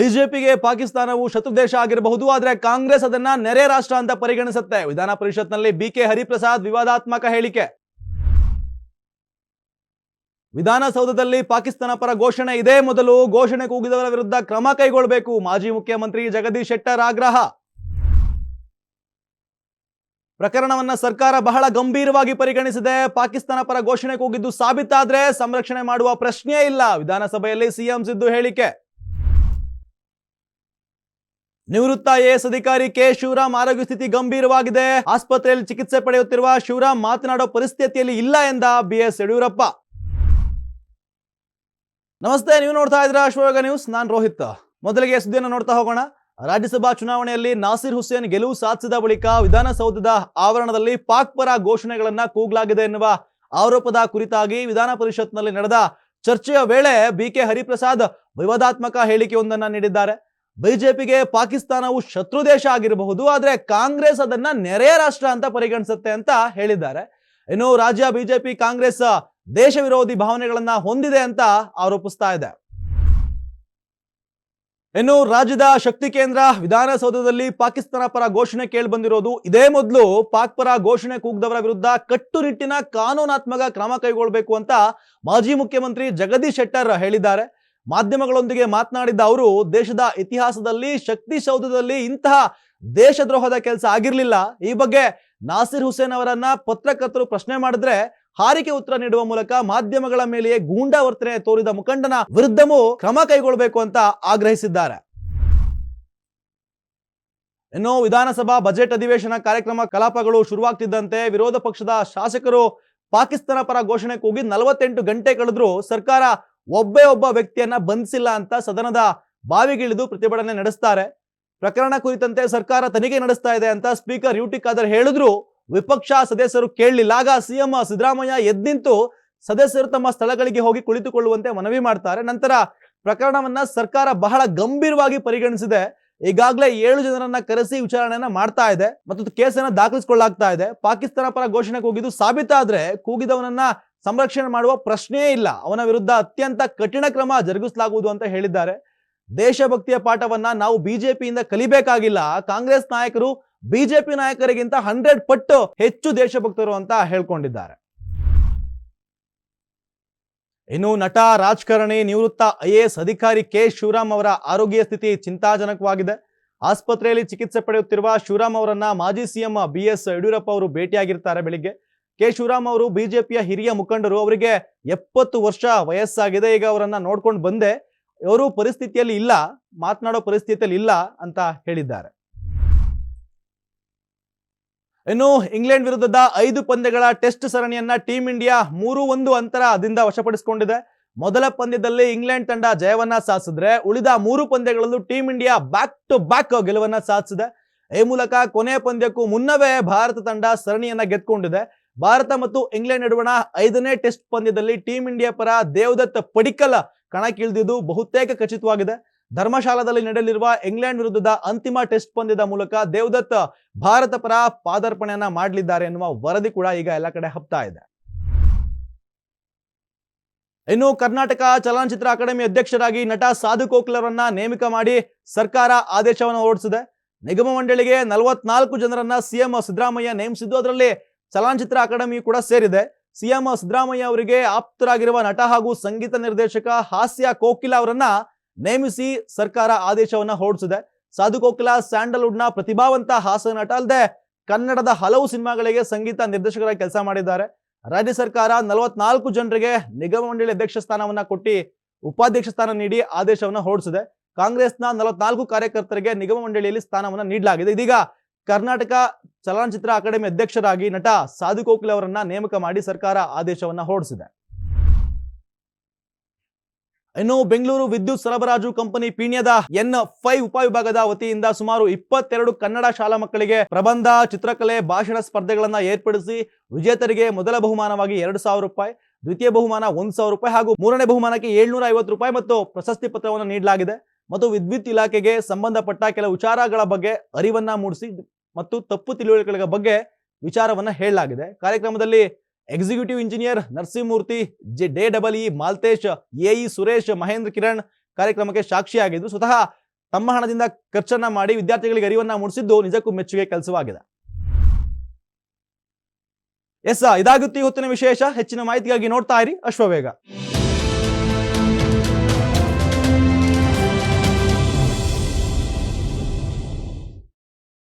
ಬಿಜೆಪಿಗೆ ಪಾಕಿಸ್ತಾನವು ಶತ್ರು ದೇಶ ಆಗಿರಬಹುದು, ಆದರೆ ಕಾಂಗ್ರೆಸ್ ಅದನ್ನ ನೆರೆ ರಾಷ್ಟ್ರ ಅಂತ ಪರಿಗಣಿಸುತ್ತೆ. ವಿಧಾನ ಪರಿಷತ್ನಲ್ಲಿ ಬಿಕೆ ಹರಿಪ್ರಸಾದ್ ವಿವಾದಾತ್ಮಕ ಹೇಳಿಕೆ. ವಿಧಾನಸೌಧದಲ್ಲಿ ಪಾಕಿಸ್ತಾನ ಪರ ಘೋಷಣೆ ಇದೇ. ಮೊದಲು ಘೋಷಣೆ ಕೂಗಿದವರ ವಿರುದ್ಧ ಕ್ರಮ ಕೈಗೊಳ್ಳಬೇಕು ಮಾಜಿ ಮುಖ್ಯಮಂತ್ರಿ ಜಗದೀಶ್ ಶೆಟ್ಟರ್ ಆಗ್ರಹ. ಪ್ರಕರಣವನ್ನ ಸರ್ಕಾರ ಬಹಳ ಗಂಭೀರವಾಗಿ ಪರಿಗಣಿಸಿದೆ. ಪಾಕಿಸ್ತಾನ ಪರ ಘೋಷಣೆ ಕೂಗಿದ್ದು ಸಾಬೀತಾದ್ರೆ ಸಂರಕ್ಷಣೆ ಮಾಡುವ ಪ್ರಶ್ನೆಯೇ ಇಲ್ಲ. ವಿಧಾನಸಭೆಯಲ್ಲಿ ಸಿಎಂ ಸಿದ್ದು ಹೇಳಿಕೆ. ನಿವೃತ್ತ ಎಎಸ್ ಅಧಿಕಾರಿ ಕೆ. ಶಿವರಾಮ್ ಆರೋಗ್ಯ ಸ್ಥಿತಿ ಗಂಭೀರವಾಗಿದೆ. ಆಸ್ಪತ್ರೆಯಲ್ಲಿ ಚಿಕಿತ್ಸೆ ಪಡೆಯುತ್ತಿರುವ ಶಿವರಾಮ್ ಮಾತನಾಡೋ ಪರಿಸ್ಥಿತಿಯಲ್ಲಿ ಇಲ್ಲ ಎಂದ ಬಿಎಸ್ ಯಡಿಯೂರಪ್ಪ. ನಮಸ್ತೆ, ನೀವು ನೋಡ್ತಾ ಇದ್ರ ಅಶ್ವಯೋಗ ನ್ಯೂಸ್. ನಾನ್ ರೋಹಿತ್. ಮೊದಲಿಗೆ ಸುದ್ದಿಯನ್ನು ನೋಡ್ತಾ ಹೋಗೋಣ. ರಾಜ್ಯಸಭಾ ಚುನಾವಣೆಯಲ್ಲಿ ನಾಸಿರ್ ಹುಸೇನ್ ಗೆಲುವು ಸಾಧಿಸಿದ ಬಳಿಕ ವಿಧಾನಸೌಧದ ಆವರಣದಲ್ಲಿ ಪಾಕ್ ಪರ ಘೋಷಣೆಗಳನ್ನ ಕೂಗಲಾಗಿದೆ ಎನ್ನುವ ಆರೋಪದ ಕುರಿತಾಗಿ ವಿಧಾನ ಪರಿಷತ್ನಲ್ಲಿ ನಡೆದ ಚರ್ಚೆಯ ವೇಳೆ ಬಿಕೆ ಹರಿಪ್ರಸಾದ್ ವಿವಾದಾತ್ಮಕ ಹೇಳಿಕೆಯೊಂದನ್ನು ನೀಡಿದ್ದಾರೆ. ಬಿಜೆಪಿಗೆ ಪಾಕಿಸ್ತಾನವು ಶತ್ರು ದೇಶ ಆಗಿರಬಹುದು, ಆದರೆ ಕಾಂಗ್ರೆಸ್ ಅದನ್ನ ನೆರೆಯ ರಾಷ್ಟ್ರ ಅಂತ ಪರಿಗಣಿಸುತ್ತೆ ಅಂತ ಹೇಳಿದ್ದಾರೆ. ಇನ್ನು ರಾಜ್ಯ ಬಿಜೆಪಿ ಕಾಂಗ್ರೆಸ್ ದೇಶ ವಿರೋಧಿ ಭಾವನೆಗಳನ್ನ ಹೊಂದಿದೆ ಅಂತ ಆರೋಪಿಸ್ತಾ ಇದೆ. ಇನ್ನು ರಾಜ್ಯದ ಶಕ್ತಿ ಕೇಂದ್ರ ವಿಧಾನಸೌಧದಲ್ಲಿ ಪಾಕಿಸ್ತಾನ ಪರ ಘೋಷಣೆ ಕೇಳಿ ಬಂದಿರೋದು ಇದೇ ಮೊದಲು. ಪಾಕ್ ಪರ ಘೋಷಣೆ ಕೂಗ್ದವರ ವಿರುದ್ಧ ಕಟ್ಟುನಿಟ್ಟಿನ ಕಾನೂನಾತ್ಮಕ ಕ್ರಮ ಕೈಗೊಳ್ಳಬೇಕು ಅಂತ ಮಾಜಿ ಮುಖ್ಯಮಂತ್ರಿ ಜಗದೀಶ್ ಶೆಟ್ಟರ್ ಹೇಳಿದ್ದಾರೆ. ಮಾಧ್ಯಮಗಳೊಂದಿಗೆ ಮಾತನಾಡಿದ್ದ ಅವರು, ದೇಶದ ಇತಿಹಾಸದಲ್ಲಿ, ಶಕ್ತಿ ಸೌಧದಲ್ಲಿ ಇಂತಹ ದೇಶದ್ರೋಹದ ಕೆಲಸ ಆಗಿರಲಿಲ್ಲ. ಈ ಬಗ್ಗೆ ನಾಸಿರ್ ಹುಸೇನ್ ಅವರನ್ನ ಪತ್ರಕರ್ತರು ಪ್ರಶ್ನೆ ಮಾಡಿದ್ರೆ, ಹಾರಿಕೆ ಉತ್ತರ ನೀಡುವ ಮೂಲಕ ಮಾಧ್ಯಮಗಳ ಮೇಲೆಯೇ ಗೂಂಡಾ ವರ್ತನೆ ತೋರಿದ ಮುಖಂಡನ ವಿರುದ್ಧವೂ ಕ್ರಮ ಕೈಗೊಳ್ಳಬೇಕು ಅಂತ ಆಗ್ರಹಿಸಿದ್ದಾರೆ. ಇನ್ನು ವಿಧಾನಸಭಾ ಬಜೆಟ್ ಅಧಿವೇಶನ ಕಾರ್ಯಕ್ರಮ ಕಲಾಪಗಳು ಶುರುವಾಗ್ತಿದ್ದಂತೆ ವಿರೋಧ ಪಕ್ಷದ ಶಾಸಕರು ಪಾಕಿಸ್ತಾನ ಪರ ಘೋಷಣೆ ಕೂಗಿ ನಲವತ್ತೆಂಟು ಗಂಟೆ ಕಳೆದ್ರು ಸರ್ಕಾರ ಒಬ್ಬೇ ಒಬ್ಬ ವ್ಯಕ್ತಿಯನ್ನ ಬಂಧಿಸಿಲ್ಲ ಅಂತ ಸದನದ ಬಾವಿಗಿಳಿದು ಪ್ರತಿಭಟನೆ ನಡೆಸ್ತಾರೆ. ಪ್ರಕರಣ ಕುರಿತಂತೆ ಸರ್ಕಾರ ತನಿಖೆ ನಡೆಸ್ತಾ ಇದೆ ಅಂತ ಸ್ಪೀಕರ್ ಯು ಟಿ ಖಾದರ್ ಹೇಳಿದ್ರು. ವಿಪಕ್ಷ ಸದಸ್ಯರು ಕೇಳಲಿಲ್ಲ. ಆಗ ಸಿಎಂ ಸಿದ್ದರಾಮಯ್ಯ ಎದ್ದಿಂತು ಸದಸ್ಯರು ತಮ್ಮ ಸ್ಥಳಗಳಿಗೆ ಹೋಗಿ ಕುಳಿತುಕೊಳ್ಳುವಂತೆ ಮನವಿ ಮಾಡ್ತಾರೆ. ನಂತರ ಪ್ರಕರಣವನ್ನ ಸರ್ಕಾರ ಬಹಳ ಗಂಭೀರವಾಗಿ ಪರಿಗಣಿಸಿದೆ. ಈಗಾಗಲೇ ಏಳು ಜನರನ್ನ ಕರೆಸಿ ವಿಚಾರಣೆಯನ್ನ ಮಾಡ್ತಾ ಇದೆ. ಮತ್ತು ಕೇಸನ್ನ ದಾಖಲಿಸಿಕೊಳ್ಳಾಗ್ತಾ ಇದೆ. ಪಾಕಿಸ್ತಾನ ಪರ ಘೋಷಣೆ ಕೂಗಿದ್ದು ಸಾಬೀತಾದ್ರೆ ಕೂಗಿದವನನ್ನ ಸಂರಕ್ಷಣೆ ಮಾಡುವ ಪ್ರಶ್ನೆಯೇ ಇಲ್ಲ. ಅವನ ವಿರುದ್ಧ ಅತ್ಯಂತ ಕಠಿಣ ಕ್ರಮ ಜರುಗಿಸಲಾಗುವುದು ಅಂತ ಹೇಳಿದ್ದಾರೆ. ದೇಶಭಕ್ತಿಯ ಪಾಠವನ್ನ ನಾವು ಬಿಜೆಪಿಯಿಂದ ಕಲಿಬೇಕಾಗಿಲ್ಲ. ಕಾಂಗ್ರೆಸ್ ನಾಯಕರು ಬಿಜೆಪಿ ನಾಯಕರಿಗಿಂತ ಹಂಡ್ರೆಡ್ ಪಟ್ಟು ಹೆಚ್ಚು ದೇಶಭಕ್ತರು ಅಂತ ಹೇಳ್ಕೊಂಡಿದ್ದಾರೆ. ಇನ್ನು ನಟ, ರಾಜಕಾರಣಿ ನಿವೃತ್ತ ಐ ಅಧಿಕಾರಿ ಕೆ. ಶಿವರಾಮ್ ಅವರ ಆರೋಗ್ಯ ಸ್ಥಿತಿ ಚಿಂತಾಜನಕವಾಗಿದೆ. ಆಸ್ಪತ್ರೆಯಲ್ಲಿ ಚಿಕಿತ್ಸೆ ಪಡೆಯುತ್ತಿರುವ ಶಿವರಾಮ್ ಅವರನ್ನ ಮಾಜಿ ಸಿಎಂ ಬಿ ಎಸ್ ಯಡಿಯೂರಪ್ಪ ಅವರು ಭೇಟಿಯಾಗಿರ್ತಾರೆ ಬೆಳಿಗ್ಗೆ. ಕೆ ಶಿವರಾಮ್ ಅವರು ಬಿಜೆಪಿಯ ಹಿರಿಯ ಮುಖಂಡರು, ಅವರಿಗೆ ಎಪ್ಪತ್ತು ವರ್ಷ ವಯಸ್ಸಾಗಿದೆ. ಈಗ ಅವರನ್ನ ನೋಡ್ಕೊಂಡು ಬಂದೆ. ಅವರು ಪರಿಸ್ಥಿತಿಯಲ್ಲಿ ಇಲ್ಲ, ಮಾತನಾಡೋ ಪರಿಸ್ಥಿತಿಯಲ್ಲಿ ಇಲ್ಲ ಅಂತ ಹೇಳಿದ್ದಾರೆ. ಇನ್ನು ಇಂಗ್ಲೆಂಡ್ ವಿರುದ್ಧದ ಐದು ಪಂದ್ಯಗಳ ಟೆಸ್ಟ್ ಸರಣಿಯನ್ನ ಟೀಂ ಇಂಡಿಯಾ ಮೂರು ಒಂದು ಅಂತರದಿಂದ ವಶಪಡಿಸಿಕೊಂಡಿದೆ. ಮೊದಲ ಪಂದ್ಯದಲ್ಲಿ ಇಂಗ್ಲೆಂಡ್ ತಂಡ ಜಯವನ್ನ ಸಾಧಿಸಿದ್ರೆ, ಉಳಿದ ಮೂರು ಪಂದ್ಯಗಳಲ್ಲೂ team India back to back ಗೆಲುವನ್ನ ಸಾಧಿಸಿದೆ. ಈ ಮೂಲಕ ಕೊನೆಯ ಪಂದ್ಯಕ್ಕೂ ಮುನ್ನವೇ ಭಾರತ ತಂಡ ಸರಣಿಯನ್ನ ಗೆದ್ಕೊಂಡಿದೆ ಭಾರತ ಮತ್ತು ಇಂಗ್ಲೆಂಡ್ ನಡುವಣ ಐದನೇ ಟೆಸ್ಟ್ ಪಂದ್ಯದಲ್ಲಿ ಟೀಂ ಇಂಡಿಯಾ ಪರ ದೇವದತ್ ಪಡಿಕಲ್ ಕಣಕ್ಕಿಳಿದಿದ್ದು ಬಹುತೇಕ ಖಚಿತವಾಗಿದೆ. ಧರ್ಮಶಾಲಾದಲ್ಲಿ ನಡೆಯಲಿರುವ ಇಂಗ್ಲೆಂಡ್ ವಿರುದ್ಧದ ಅಂತಿಮ ಟೆಸ್ಟ್ ಪಂದ್ಯದ ಮೂಲಕ ದೇವದತ್ ಭಾರತ ಪರ ಪಾದಾರ್ಪಣೆಯನ್ನ ಮಾಡಲಿದ್ದಾರೆ ಎನ್ನುವ ವರದಿ ಕೂಡ ಈಗ ಎಲ್ಲ ಕಡೆ ಹಬ್ತಾ ಇದೆ. ಇನ್ನು ಕರ್ನಾಟಕ ಚಲನಚಿತ್ರ ಅಕಾಡೆಮಿ ಅಧ್ಯಕ್ಷರಾಗಿ ನಟ ಸಾಧು ಕೋಕ್ಲರನ್ನ ನೇಮಕ ಮಾಡಿ ಸರ್ಕಾರ ಆದೇಶವನ್ನು ಹೊರಡಿಸಿದೆ. ನಿಗಮ ಮಂಡಳಿಗೆ ನಲವತ್ನಾಲ್ಕು ಜನರನ್ನ ಸಿಎಂ ಸಿದ್ದರಾಮಯ್ಯ ನೇಮಿಸಿದ್ದು, ಅದರಲ್ಲಿ ಚಲನಚಿತ್ರ ಅಕಾಡೆಮಿ ಕೂಡ ಸೇರಿದೆ. ಸಿಎಂ ಸಿದ್ದರಾಮಯ್ಯ ಅವರಿಗೆ ಆಪ್ತರಾಗಿರುವ ನಟ ಹಾಗೂ ಸಂಗೀತ ನಿರ್ದೇಶಕ ಹಾಸ್ಯ ಕೋಕಿಲ ಅವರನ್ನ ನೇಮಿಸಿ ಸರ್ಕಾರ ಆದೇಶವನ್ನ ಹೊರಡಿಸಿದೆ. ಸಾಧು ಕೋಕಿಲ ಸ್ಯಾಂಡಲ್ವುಡ್ನ ಪ್ರತಿಭಾವಂತ ಹಾಸ್ಯ ನಟ ಅಲ್ಲದೆ ಕನ್ನಡದ ಹಲವು ಸಿನಿಮಾಗಳಿಗೆ ಸಂಗೀತ ನಿರ್ದೇಶಕರಾಗಿ ಕೆಲಸ ಮಾಡಿದ್ದಾರೆ. ರಾಜ್ಯ ಸರ್ಕಾರ ನಲವತ್ನಾಲ್ಕು ಜನರಿಗೆ ನಿಗಮ ಮಂಡಳಿ ಅಧ್ಯಕ್ಷ ಸ್ಥಾನವನ್ನ ಕೊಟ್ಟು ಉಪಾಧ್ಯಕ್ಷ ಸ್ಥಾನ ನೀಡಿ ಆದೇಶವನ್ನ ಹೊರಡಿಸಿದೆ. ಕಾಂಗ್ರೆಸ್ನ ನಲವತ್ನಾಲ್ಕು ಕಾರ್ಯಕರ್ತರಿಗೆ ನಿಗಮ ಮಂಡಳಿಯಲ್ಲಿ ಸ್ಥಾನವನ್ನ ನೀಡಲಾಗಿದೆ. ಇದೀಗ ಕರ್ನಾಟಕ ಚಲನಚಿತ್ರ ಅಕಾಡೆಮಿ ಅಧ್ಯಕ್ಷರಾಗಿ ನಟ ಸಾಧು ಕೋಕ್ಲೆ ಅವರನ್ನ ನೇಮಕ ಮಾಡಿ ಸರ್ಕಾರ ಆದೇಶವನ್ನ ಹೊರಡಿಸಿದೆ. ಇನ್ನು ಬೆಂಗಳೂರು ವಿದ್ಯುತ್ ಸರಬರಾಜು ಕಂಪನಿ ಪೀಣ್ಯದ ಎನ್ ಫೈವ್ ಉಪವಿಭಾಗದ ವತಿಯಿಂದ ಸುಮಾರು ಇಪ್ಪತ್ತೆರಡು ಕನ್ನಡ ಶಾಲಾ ಮಕ್ಕಳಿಗೆ ಪ್ರಬಂಧ, ಚಿತ್ರಕಲೆ, ಭಾಷಣ ಸ್ಪರ್ಧೆಗಳನ್ನ ಏರ್ಪಡಿಸಿ ವಿಜೇತರಿಗೆ ಮೊದಲ ಬಹುಮಾನವಾಗಿ ಎರಡು ಸಾವಿರ ರೂಪಾಯಿ, ದ್ವಿತೀಯ ಬಹುಮಾನ ಒಂದು ಸಾವಿರ ರೂಪಾಯಿ ಹಾಗೂ ಮೂರನೇ ಬಹುಮಾನಕ್ಕೆ ಏಳ್ನೂರ ಐವತ್ತು ರೂಪಾಯಿ ಮತ್ತು ಪ್ರಶಸ್ತಿ ಪತ್ರವನ್ನು ನೀಡಲಾಗಿದೆ. ಮತ್ತು ವಿದ್ಯುತ್ ಇಲಾಖೆಗೆ ಸಂಬಂಧಪಟ್ಟ ಕೆಲವು ವಿಚಾರಗಳ ಬಗ್ಗೆ ಅರಿವನ್ನ ಮೂಡಿಸಿ ಮತ್ತು ತಪ್ಪು ತಿಳುವಳಿಕೆಗಳ ಬಗ್ಗೆ ವಿಚಾರವನ್ನ ಹೇಳಲಾಗಿದೆ. ಕಾರ್ಯಕ್ರಮದಲ್ಲಿ executive engineer Narasimhamurthy J D double E Maltesh AE Suresh, Mahendra Kiran ಕಾರ್ಯಕ್ರಮಕ್ಕೆ ಸಾಕ್ಷಿಯಾಗಿದ್ದು, ಸ್ವತಃ ತಮ್ಮ ಹಣದಿಂದ ಖರ್ಚನ್ನ ಮಾಡಿ ವಿದ್ಯಾರ್ಥಿಗಳಿಗೆ ಅರಿವನ್ನ ಮೂಡಿಸಿದ್ದು ನಿಜಕ್ಕೂ ಮೆಚ್ಚುಗೆ ಕೆಲಸವಾಗಿದೆ. ಎಸ್ ಇದಾಗುತ್ತೆ ಇವತ್ತಿನ ವಿಶೇಷ. ಹೆಚ್ಚಿನ ಮಾಹಿತಿಗಾಗಿ ನೋಡ್ತಾ ಇರಿ. ಅಶ್ವವೇಗ